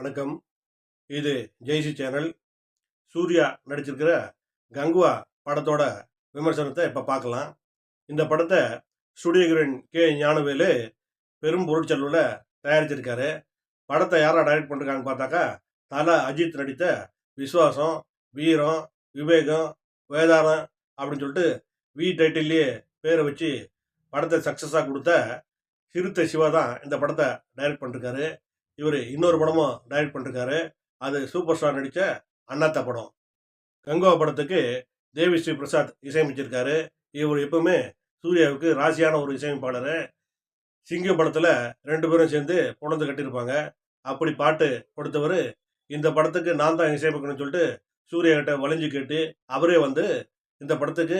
வணக்கம். இது ஜெய்சி சேனல். சூர்யா நடிச்சிருக்கிற கங்குவா படத்தோட விமர்சனத்தை இப்போ பார்க்கலாம். இந்த படத்தை ஸ்டுடியோ ஹீரோயின் கே ஞானவேலு பெரும் பொருட்செல்வில் தயாரிச்சிருக்காரு. படத்தை யாரா டைரக்ட் பண்ணிருக்காங்கன்னு பார்த்தாக்கா தல அஜித் நடித்த விஸ்வாசம் வீரம் விவேகம் வேதாரம் அப்படின்னு சொல்லிட்டு வி டைட்டில்லையே பேரை வச்சு படத்தை சக்ஸஸாக கொடுத்த சிறுத்தை சிவா தான் இந்த படத்தை டைரக்ட் பண்ணிருக்காரு. இவர் இன்னொரு படமும் டைரக்ட் பண்ணிருக்காரு. அது சூப்பர் ஸ்டார் நடித்த அண்ணாத்த படம். கங்கோ படத்துக்கு தேவி ஸ்ரீ பிரசாத் இசையமைச்சிருக்காரு. இவர் எப்பவுமே சூர்யாவுக்கு ராசியான ஒரு இசையமைப்பாளர். சிங்க படத்தில் ரெண்டு பேரும் சேர்ந்து புலந்து கட்டியிருப்பாங்க. அப்படி பாட்டு கொடுத்தவர் இந்த படத்துக்கு நான் தான் இசையமைக்கணும்னு சொல்லிட்டு சூர்யா கிட்ட வளைஞ்சு கேட்டு அவரே வந்து இந்த படத்துக்கு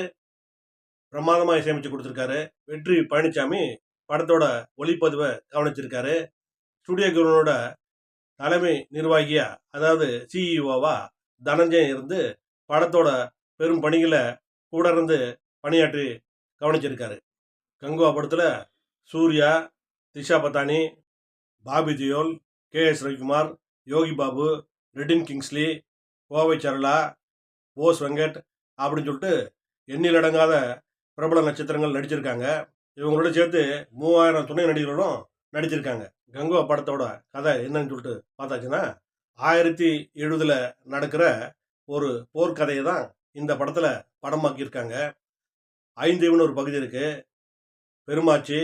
பிரமாதமாக இசையமைச்சு கொடுத்துருக்காரு. வெற்றி பழனிசாமி படத்தோட ஒளிப்பதிவை கவனிச்சிருக்காரு. ஸ்டுடியோ கிரனோட தலைமை நிர்வாகியா அதாவது சிஇஓவா தனஞ்சயன் இருந்து படத்தோட பெரும் பணிகளை கூட இருந்து பணியாற்றி கவனிச்சிருக்காரு. கங்குவா படத்தில் Suriya Disha Patani Bobby Deol K S Ravikumar Yogi Babu Redin Kingsley Kovai Sarala Bose Venkat அப்படின்னு சொல்லிட்டு எண்ணிலடங்காத பிரபல நட்சத்திரங்கள் நடிச்சிருக்காங்க. இவங்களோட சேர்த்து மூவாயிரம் துணை நடிகர்களும் நடிச்சிருக்காங்க. கங்குவா படத்தோட கதை என்னன்னு சொல்லிட்டு பார்த்தாச்சுன்னா ஆயிரத்தி எழுபதுல நடக்கிற ஒரு போர்க்கதையை தான் இந்த படத்தில் படமாக்கியிருக்காங்க. ஐந்தீவுன்னு ஒரு பகுதி இருக்கு. பெருமாச்சி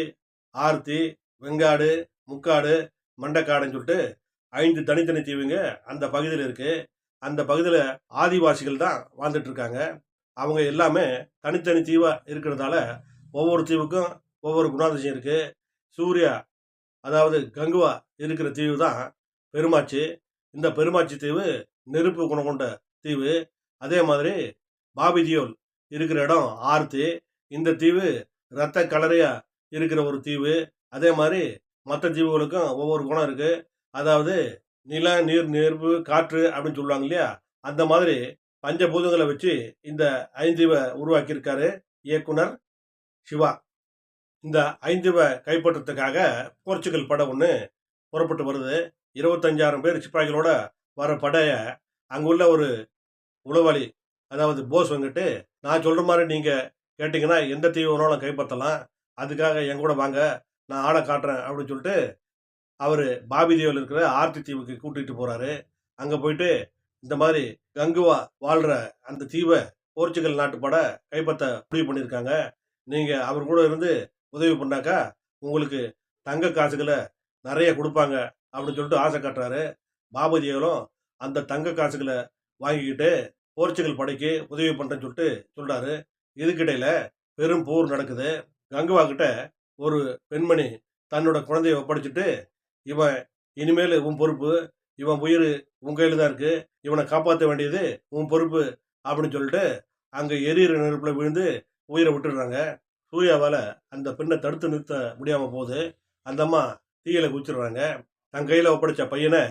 ஆர்த்தி வெங்காடு முக்காடு மண்டக்காடுன்னு சொல்லிட்டு ஐந்து தனித்தனி தீவுங்க அந்த பகுதியில் இருக்கு. அந்த பகுதியில் ஆதிவாசிகள் தான் வாழ்ந்துட்டு இருக்காங்க அவங்க எல்லாமே தனித்தனி தீவாக இருக்கிறதால ஒவ்வொரு தீவுக்கும் ஒவ்வொரு குணாதிசயம் இருக்குது சூர்யா அதாவது கங்குவா இருக்கிற தீவு தான் பெருமாச்சி. இந்த பெருமாச்சி தீவு நெருப்பு குணம் கொண்ட தீவு. அதே மாதிரி பாபிதியோல் இருக்கிற இடம் ஆர்த்தி. இந்த தீவு இரத்த கலரையா இருக்கிற ஒரு தீவு. அதே மாதிரி மற்ற தீவுகளுக்கும் ஒவ்வொரு குணம் இருக்கு. அதாவது நில நீர் நெருப்பு காற்று அப்படின்னு சொல்லுவாங்க இல்லையா? அந்த மாதிரி பஞ்சபூதங்களை வச்சு இந்த ஐந்தீவை உருவாக்கியிருக்காரு இயக்குனர் சிவா. இந்த ஐந்துவ கைப்பற்றத்துக்காக போர்ச்சுகல் படை ஒன்று புறப்பட்டு வருது. இருபத்தஞ்சாயிரம் பேர் சிப்பாய்களோட வர படையை அங்குள்ள ஒரு உளவாளி அதாவது போஸ் வந்துட்டு நான் சொல்கிற மாதிரி நீங்கள் கேட்டிங்கன்னா எந்த தீவு வேணாலும் கைப்பற்றலாம். அதுக்காக என் கூட வாங்க நான் ஆளை காட்டுறேன் அப்படின்னு சொல்லிட்டு அவர் பாபி தீவில் இருக்கிற ஆர்த்தி தீவுக்கு கூட்டிகிட்டு போகிறாரு அங்கே போயிட்டு இந்த மாதிரி கங்குவா வாழ்கிற அந்த தீவை போர்ச்சுகல் நாட்டு படை கைப்பற்ற முடிவு பண்ணியிருக்காங்க. நீங்கள் அவர் கூட இருந்து உதவி பண்ணாக்கா உங்களுக்கு தங்க காசுகளை நிறைய கொடுப்பாங்க அப்படின்னு சொல்லிட்டு ஆசை காட்டுறாரு. பாபதியவரும் அந்த தங்க காசுகளை வாங்கிக்கிட்டு போர்ச்சுகல் படைக்கு உதவி பண்ணுறேன்னு சொல்லிட்டு சொல்கிறாரு இதுக்கிடையில் பெரும் போர் நடக்குது. கங்குவா கிட்ட ஒரு பெண்மணி தன்னோட குழந்தைய ஒப்படைச்சிட்டு இவன் இனிமேல் உன் பொறுப்பு இவன் உயிர் உன் கையில் தான் இருக்குது இவனை காப்பாற்ற வேண்டியது உன் பொறுப்பு அப்படின்னு சொல்லிட்டு அங்கே எரியிற நெருப்பில் விழுந்து உயிரை விட்டுடுறாங்க. சூர்யாவால் அந்த பெண்ணை தடுத்து நிறுத்த முடியாமல் போகுது. அந்த அம்மா தீயில குச்சிடுறாங்க தன் கையில் ஒப்படைச்ச பையனை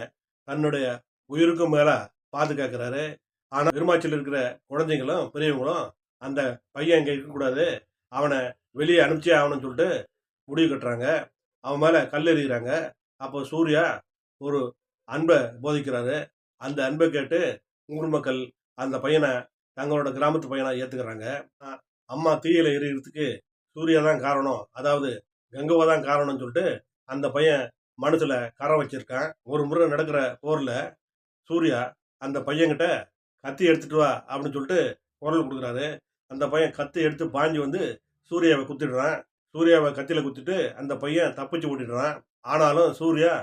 தன்னுடைய உயிருக்கும் மேலே பாதுகாக்கிறாரு. ஆனால் பெருமாச்சில் இருக்கிற குழந்தைங்களும் பெரியவங்களும் அந்த பையன் இங்கே இருக்கக்கூடாது அவனை வெளியே அனுப்பிச்சே ஆகணும்னு சொல்லிட்டு முடிவு கட்டுறாங்க. அவன் மேலே கல் எறிகிறாங்க. அப்போ சூர்யா ஒரு அன்பை போதிக்கிறாரு. அந்த அன்பை கேட்டு ஊர் மக்கள் அந்த பையனை தங்களோட கிராமத்து பையனை ஏற்றுக்கிறாங்க அம்மா தீயில எறிகிறதுக்கு சூர்யா தான் காரணம். அதாவது கங்கவா தான் காரணம்னு சொல்லிட்டு அந்த பையன் மனசில் கரம் வச்சிருக்கான். ஒரு முறை நடக்கிற போரில் சூர்யா அந்த பையன்கிட்ட கத்தி எடுத்துட்டு வா அப்படின்னு சொல்லிட்டு குரல் கொடுக்குறாரு. அந்த பையன் கத்தி எடுத்து பாஞ்சு வந்து சூர்யாவை குத்திடுறான். சூர்யாவை கத்தியில் குத்திட்டு அந்த பையன் தப்பிச்சு ஓட்டிடுறான் ஆனாலும் சூர்யா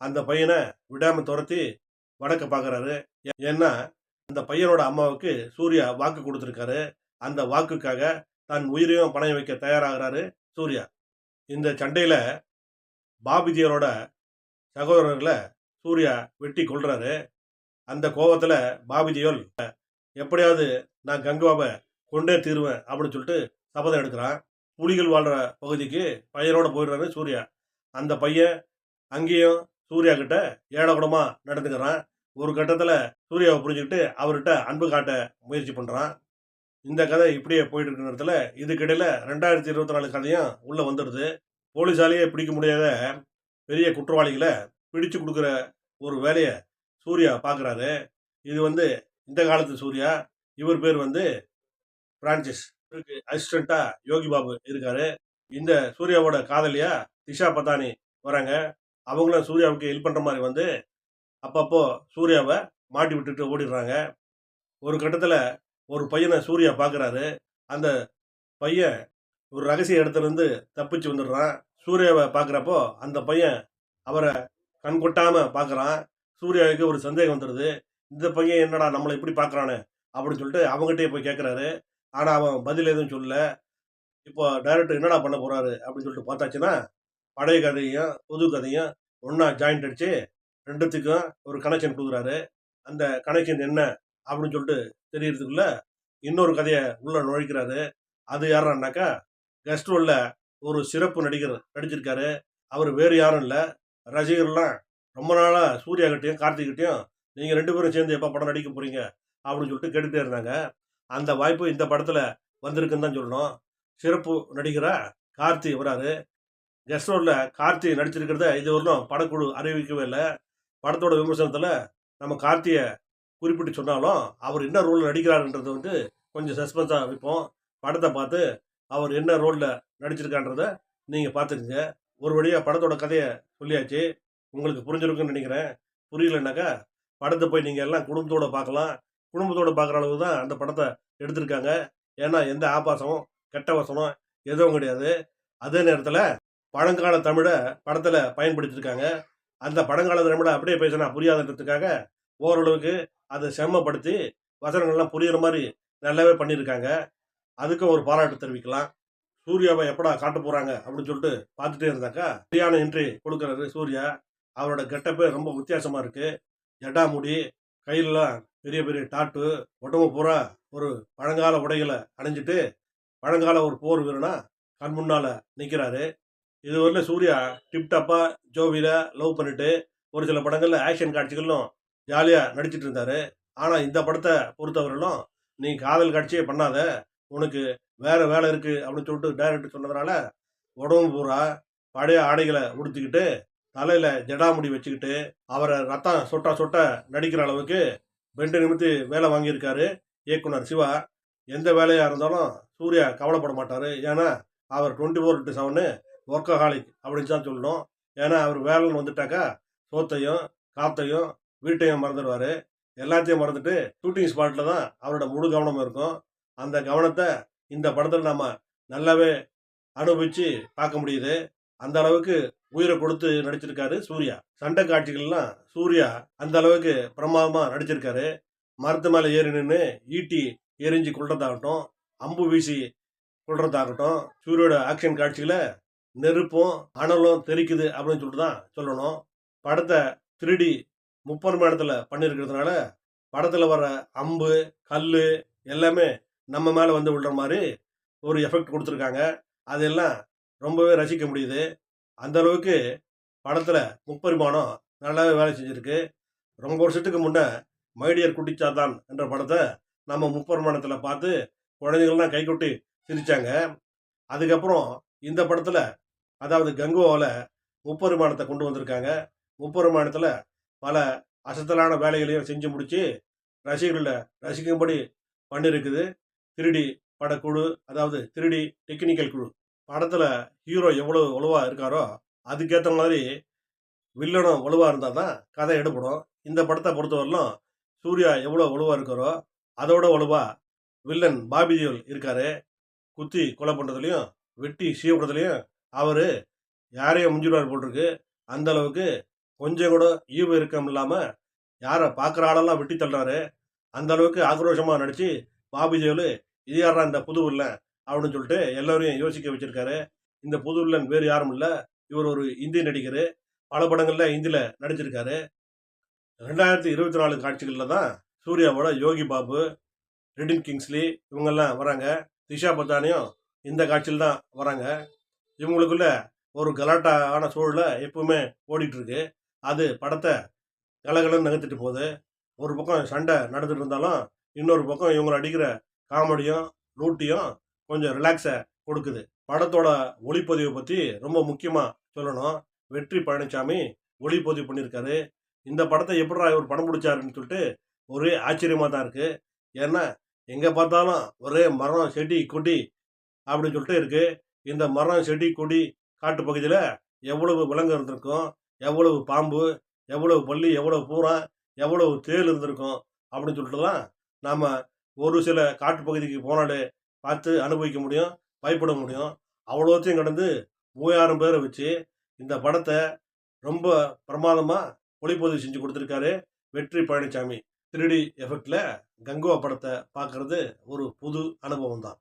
அந்த பையனை விடாமல் துரத்தி வடக்க பார்க்குறாரு ஏன்னா அந்த பையனோட அம்மாவுக்கு சூர்யா வாக்கு கொடுத்துருக்காரு. அந்த வாக்குக்காக தன் உயிரையும் பணைய வைக்க தயாராகிறாரு சூர்யா. இந்த சண்டையில் பாபிதியரோட சகோதரர்களை சூர்யா வெட்டி கொள்றாரு அந்த கோபத்தில் பாபிதியோல் எப்படியாவது நான் கங்குவாவை கொண்டே தீருவேன் அப்படின்னு சொல்லிட்டு சபதம் எடுக்கிறான். புலிகள் வாழ்கிற பகுதிக்கு பையனோட போயிடுறாரு சூர்யா. அந்த பையன் அங்கேயும் சூர்யா கிட்ட ஏழகுடமாக நடந்துக்கிறான். ஒரு கட்டத்தில் சூர்யாவை புரிஞ்சுக்கிட்டு அவர்கிட்ட அன்பு காட்ட முயற்சி பண்ணுறான் இந்த கதை இப்படியே போயிட்டு இருக்கிற நேரத்தில் இதுக்கிடையில் ரெண்டாயிரத்தி இருபத்தி நாலு கதையும் உள்ளே வந்துடுது. போலீஸாலேயே பிடிக்க முடியாத பெரிய குற்றவாளிகளை பிடிச்சு கொடுக்குற ஒரு வேலையை சூர்யா பார்க்குறாரு இது வந்து இந்த காலத்து சூர்யா. இவர் பேர் வந்து பிரான்சிஸ். இவருக்கு அசிஸ்டண்ட்டாக யோகி பாபு இருக்காரு. இந்த சூர்யாவோட காதலியா திஷா பத்தானி வராங்க. அவங்களும் சூர்யாவுக்கு ஹெல்ப் பண்ணுற மாதிரி வந்து அப்பப்போ சூர்யாவை மாட்டி விட்டுட்டு ஓடிடுறாங்க. ஒரு கட்டத்தில் ஒரு பையனை சூர்யா பார்க்குறாரு அந்த பையன் ஒரு ரகசிய இடத்துலேருந்து தப்பிச்சு வந்துடுறான். சூர்யாவை பார்க்குறப்போ அந்த பையன் அவரை கண் கொட்டாமல் பார்க்குறான் சூர்யாவுக்கு ஒரு சந்தேகம் வந்துடுது. இந்த பையன் என்னடா நம்மளை இப்படி பார்க்குறானே அப்படின்னு சொல்லிட்டு அவங்ககிட்டயே போய் கேட்குறாரு ஆனால் அவன் பதில் எதுவும் சொல்லல. இப்போ டைரக்டர் என்னடா பண்ண போகிறாரு அப்படின்னு சொல்லிட்டு பார்த்தாச்சுன்னா பழைய கதையும் புது கதையும் ஒன்றா ஜாயிண்ட் அடிச்சு ரெண்டுத்துக்கும் ஒரு கனெக்ஷன் கொடுக்குறாரு. அந்த கனெக்ஷன் என்ன அப்படின்னு சொல்லிட்டு தெரியறதுக்குள்ள இன்னொரு கதையை உள்ள நுழைக்கிறாரு. அது யாரான்னாக்கா கெஸ்ட் ரோலில் ஒரு சிறப்பு நடிகர் நடிச்சிருக்காரு. அவர் வேறு யாரும் இல்லை. ரசிகர்லாம் ரொம்ப நாளாக சூர்யா கிட்டையும் கார்த்திக் கிட்டையும் ரெண்டு பேரும் சேர்ந்து எப்போ படம் நடிக்க போகிறீங்க அப்படின்னு சொல்லிட்டு கேட்டுகிட்டே இருந்தாங்க. அந்த வாய்ப்பு இந்த படத்தில் வந்திருக்குன்னு தான் சொல்லணும். சிறப்பு நடிகராக கார்த்தி வராரு. கெஸ்ட் ரோலில் கார்த்தி நடிச்சிருக்கிறத இது வரலும் படக்குழு அறிவிக்கவே இல்லை. படத்தோட விமர்சனத்தில் நம்ம கார்த்தியை குறிப்பிட்டு சொன்னாலும் அவர் என்ன ரோல் நடிக்கிறாருன்றது வந்து கொஞ்சம் சஸ்பென்ஸாக வைப்போம். படத்தை பார்த்து அவர் என்ன ரோலில் நடிச்சிருக்கான்றத நீங்கள் பார்த்துக்குங்க. ஒரு வழியாக படத்தோட கதையை சொல்லியாச்சு. உங்களுக்கு புரிஞ்சிருக்குன்னு நினைக்கிறேன். புரியலனாக்கா படத்தை போய் நீங்கள் எல்லாம் குடும்பத்தோடு பார்க்கலாம். குடும்பத்தோடு பார்க்குற அளவு தான் அந்த படத்தை எடுத்திருக்காங்க. ஏன்னா எந்த ஆபாசமும் கெட்ட வசனம் எதுவும் கிடையாது. அதே நேரத்தில் பழங்கால தமிழை படத்தில் பயன்படுத்தியிருக்காங்க. அந்த பழங்கால தமிழை அப்படியே பேசினா புரியாதுன்றதுக்காக ஓரளவுக்கு அதை செம்மப்படுத்தி வசனங்கள்லாம் புரிகிற மாதிரி நல்லாவே பண்ணியிருக்காங்க. அதுக்கும் ஒரு பாராட்டு தெரிவிக்கலாம். சூர்யாவை எப்படா காட்ட போகிறாங்க அப்படின்னு சொல்லிட்டு பார்த்துட்டே இருந்தாக்கா சரியான என்ட்ரி கொடுக்குறாரு சூர்யா. அவரோட கெட்டப்பே ரொம்ப வித்தியாசமா இருக்கு. ஜடாமுடி கையிலலாம் பெரிய பெரிய டாட்டு உடம்பு பூரா ஒரு பழங்கால உடைகளை அணிஞ்சிட்டு பழங்கால ஒரு போர் வீரனா கண் முன்னால் நிற்கிறாரு இதுவரையிலும் சூர்யா டிப்டாப்பாக ஜோவியில் லவ் பண்ணிட்டு ஒரு சில படங்களில் ஆக்ஷன் காட்சிகளும் ஜாலியாக நடிச்சிட்டு இருந்தாரு ஆனால் இந்த படத்தை பொறுத்தவரையிலும் நீ காதல் காட்சியே பண்ணாத. உனக்கு வேற வேலை இருக்குது அப்படின்னு சொல்லிட்டு டைரக்டர் சொன்னதுனால உடம்பு பூரா பழைய ஆடைகளை உடுத்திக்கிட்டு தலையில் ஜடாமுடி வச்சுக்கிட்டு அவரை ரத்தம் சொட்டா சொட்ட நடிக்கிற அளவுக்கு பெண்டு நிமித்து வேலை வாங்கியிருக்காரு இயக்குனர் சிவா. எந்த வேலையாக இருந்தாலும் சூர்யா கவலைப்பட மாட்டார். ஏன்னா அவர் twenty four into seven workaholic அப்படின்னு தான் சொல்லணும் ஏன்னா அவர் வேலைன்னு வந்துட்டாக்கா சோத்தையும் காத்தையும் வீட்டையும் மறந்துடுவார். எல்லாத்தையும் மறந்துட்டு ஷூட்டிங் ஸ்பாட்டில் தான் அவரோட முழு கவனம் இருக்கும். அந்த கவனத்தை இந்த படத்தில் நம்ம நல்லாவே அனுபவித்து பார்க்க முடியுது. அந்த அளவுக்கு உயிரை கொடுத்து நடிச்சிருக்காரு சூர்யா. சண்டை காட்சிகள்லாம் சூர்யா அந்த அளவுக்கு பிரமாதமாக நடிச்சிருக்காரு. மரத்து மேலே ஏறி நின்று ஈட்டி எரிஞ்சு கொள்றதாகட்டும் அம்பு வீசி கொள்றதாகட்டும் சூரியோட ஆக்ஷன் காட்சிகளை நெருப்பும் அனலும் தெரிக்குது அப்படின்னு சொல்லிட்டு தான் சொல்லணும். படத்தை திருடி இடத்துல பண்ணியிருக்கிறதுனால படத்தில் வர அம்பு கல் எல்லாமே நம்ம மேலே வந்து விடுற மாதிரி ஒரு எஃபெக்ட் கொடுத்துருக்காங்க. அதெல்லாம் ரொம்பவே ரசிக்க முடியுது. அந்த அளவுக்கு படத்தில் முப்பரிமாணம் நல்லாவே வேலை செஞ்சுருக்கு. ரொம்ப வருஷத்துக்கு முன்னே மைடியர் குட்டிச்சாத்தான் என்ற படத்தை நம்ம முப்பரிமாணத்தில் பார்த்து குழந்தைகள்லாம் கைகொட்டி சிரித்தாங்க அதுக்கப்புறம் இந்த படத்தில் அதாவது கங்குவாவில் முப்பரிமாணத்தை கொண்டு வந்திருக்காங்க. முப்பரிமாணத்தில் பல அசத்தலான வேலைகளையும் செஞ்சு முடிச்சு ரசிகர்களை ரசிக்கும்படி பண்ணியிருக்குது திருடி படக்குழு அதாவது திருடி டெக்னிக்கல் குழு. படத்தில் ஹீரோ எவ்வளோ வலுவாக இருக்காரோ அதுக்கேற்ற மாதிரி வில்லனும் வலுவாக இருந்தால் தான் கதை எடுப்படும் இந்த படத்தை பொறுத்தவரையிலும் சூர்யா எவ்வளோ வலுவாக இருக்காரோ அதோட வலுவாக வில்லன் பாபி தேவல் இருக்காரு. குத்தி கொலை பண்ணுறதுலையும் வெட்டி சீவுறதுலையும் அவர் யாரையும் முஞ்சிடுவார் போட்டிருக்கு அந்த அளவுக்கு கொஞ்சம் கூட ஈவு இருக்கம் இல்லாமல் யாரை பார்க்குற ஆளெல்லாம் வெட்டி தள்ளுறாரு. அந்த அளவுக்கு ஆக்ரோஷமாக நடித்து பாபி தேவல் இது யாரா இந்த புது வில்லன் அப்படின்னு சொல்லிட்டு எல்லோரையும் யோசிக்க வச்சுருக்காரு. இந்த புது வில்லன் வேறு யாரும் இல்லை. இவர் ஒரு இந்தி நடிகர். பல படங்களில் இந்தியில் நடிச்சிருக்காரு. ரெண்டாயிரத்தி இருபத்தி நாலு காட்சிகளில் தான் சூர்யாவோட யோகி பாபு ரெடின் கிங்ஸ்லி இவங்கெல்லாம் வராங்க. திஷா பத்தானியும் இந்த காட்சியில் தான் வராங்க. இவங்களுக்குள்ள ஒரு கலாட்டான சூழலை எப்பவுமே ஓடிட்டுருக்கு அது படத்தை கலகலன்னு நகர்த்திட்டு போகுது. ஒரு பக்கம் சண்டை நடந்துட்டு இருந்தாலும் இன்னொரு பக்கம் இவங்க அடிக்கிற காமெடியும் லூட்டியும் கொஞ்சம் ரிலாக்ஸை கொடுக்குது. படத்தோட ஒளிப்பதிவை பற்றி ரொம்ப முக்கியமாக சொல்லணும். வெற்றி பழனிசாமி ஒளிப்பதிவு பண்ணியிருக்காரு. இந்த படத்தை எப்படா இவர் படம் பிடிச்சாருன்னு சொல்லிட்டு ஒரே ஆச்சரியமாக தான் இருக்குது ஏன்னா எங்கே பார்த்தாலும் ஒரே மரம் செடி கொடி அப்படின்னு சொல்லிட்டு இருக்குது இந்த மரம் செடி கொடி காட்டு பகுதியில் எவ்வளவு விலங்கு இருந்திருக்கும்? எவ்வளவு பாம்பு எவ்வளவு பள்ளி எவ்வளவு பூரா எவ்வளவு தேல் இருந்திருக்கும் அப்படின்னு சொல்லிட்டுலாம் நாம் ஒரு சில காட்டுப்பகுதிக்கு போனாலே பார்த்து அனுபவிக்க முடியும் பயப்பட முடியும். அவ்வளோத்தையும் கடந்து மூவாயிரம் பேரை வச்சு இந்த படத்தை ரொம்ப பிரமாதமாக ஒளிப்பதிவு செஞ்சு கொடுத்துருக்காரு வெற்றி பழனிசாமி த்ரீ டி எஃபெக்டில் கங்குவா படத்தை பார்க்குறது ஒரு புது அனுபவம் தான்